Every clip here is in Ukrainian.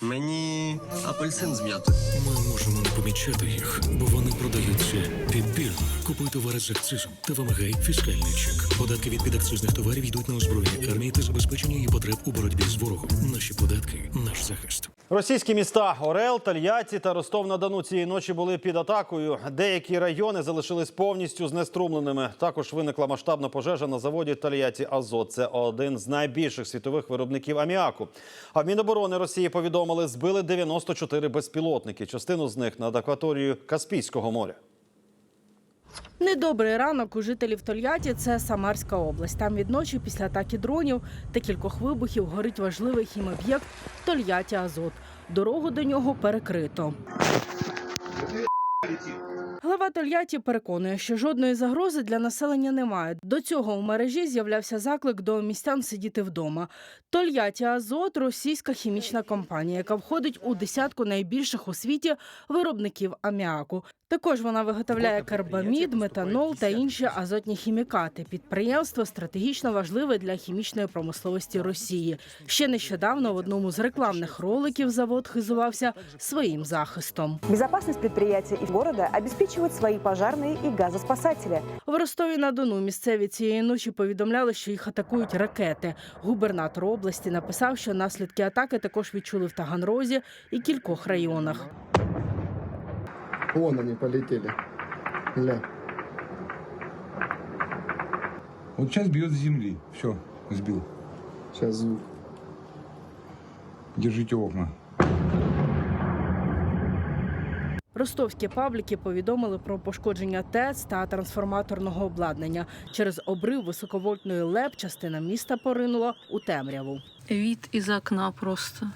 Мені апельсин з м'ятою. Ми можемо не помічати їх, бо вони продаються підбірно. Купуй товари з акцизом та вимагай фіскальний чек. Податки від підакцизних товарів йдуть на озброєння армії та забезпечення її потреб у боротьбі з ворогом. Наші податки наш захист. Російські міста Орел, Тольятті та Ростов-на-Дону цієї ночі були під атакою. Деякі райони залишились повністю знеструмленими. Також виникла масштабна пожежа на заводі Тольятті Азот. Це один з найбільших світових виробників аміаку. А в Міноборони Росії повідомили, збили 94 безпілотники. Частину з них над акваторією Каспійського моря. Недобрий ранок у жителів Тольятті – це Самарська область. Там відночі після атаки дронів та кількох вибухів горить важливий хімоб'єкт Тольятті Азот. Дорогу до нього перекрито. Глава Тольятті переконує, що жодної загрози для населення немає. До цього у мережі з'являвся заклик до містян сидіти вдома. Тольятті Азот російська хімічна компанія, яка входить у десятку найбільших у світі виробників аміаку. Також вона виготовляє карбамід, метанол та інші азотні хімікати. Підприємство стратегічно важливе для хімічної промисловості Росії. Ще нещодавно в одному з рекламних роликів завод хизувався своїм захистом. Безопасность предприятия и города обеспечивают свои пожарные и газоспасатели. В Ростові на Дону місцеві цієї ночі повідомляли, що їх атакують ракети. Губернатор області написав, що наслідки атаки також відчули в Таганрозі і кількох районах. Вон они полетели. Ля. Вот сейчас бьет с земли. Все, сбил. Сейчас звук. Держите окна. Ростовські пабліки повідомили про пошкодження ТЕЦ та трансформаторного обладнання. Через обрив високовольтної ЛЕП частина міста поринула у темряву. Вид из окна просто.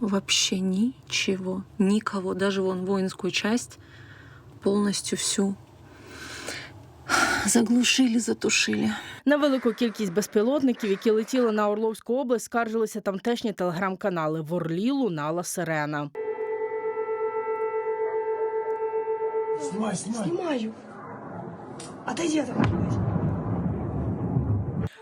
Вообще ничего. Никого. Даже вон воинскую часть полностью всю заглушили, затушили. На велику кількість безпілотників, які летіли на Орловську область, скаржилися тамтешні телеграм-канали. В Орлі лунала сирена. Снимаю. Отойди от этого.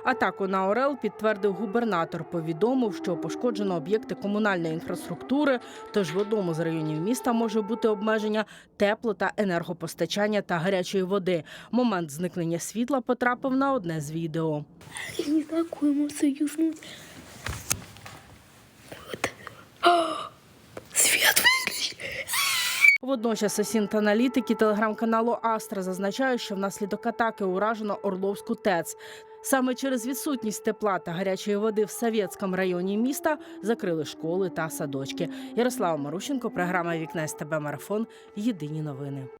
Атаку на Орел підтвердив губернатор. Повідомив, що пошкоджено об'єкти комунальної інфраструктури. Тож в одному з районів міста може бути обмеження тепло та енергопостачання та гарячої води. Момент зникнення світла потрапив на одне з відео. Я не знаю, Водночас асінт-аналітики телеграм-каналу Астра зазначають, що внаслідок атаки уражено Орловську ТЕЦ. Саме через відсутність тепла та гарячої води в Савєцькому районі міста закрили школи та садочки. Ярослава Марущенко, програма Вікна СТБ Марафон. Єдині новини.